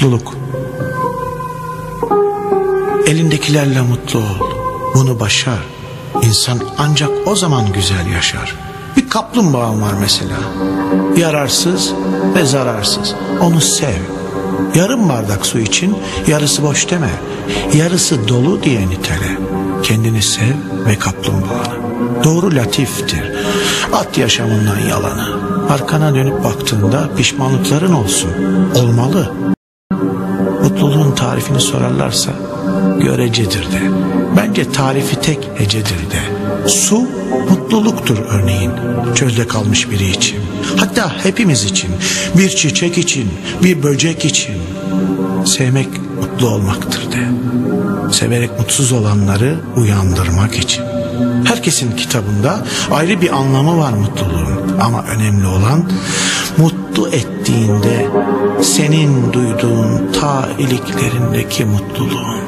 Mutluluk. Elindekilerle mutlu ol. Bunu başar. İnsan ancak o zaman güzel yaşar. Bir kaplumbağa var mesela. Yararsız ve zararsız. Onu sev. Yarım bardak su için yarısı boş deme. Yarısı dolu diye nitele. Kendini sev ve kaplumbağanı. Doğru latiftir. At yaşamından yalanı. Arkana dönüp baktığında pişmanlıkların olsun. Olmalı. Tarifini sorarlarsa görecedir de. Bence tarifi tek hecedir de. Su mutluluktur örneğin çölde kalmış biri için. Hatta hepimiz için, bir çiçek için, bir böcek için. Sevmek mutlu olmaktır de. Severek mutsuz olanları uyandırmak için. Herkesin kitabında ayrı bir anlamı var mutluluğun. Ama önemli olan mutlu ettiğinde senin duyduğun ta iliklerindeki mutluluğun.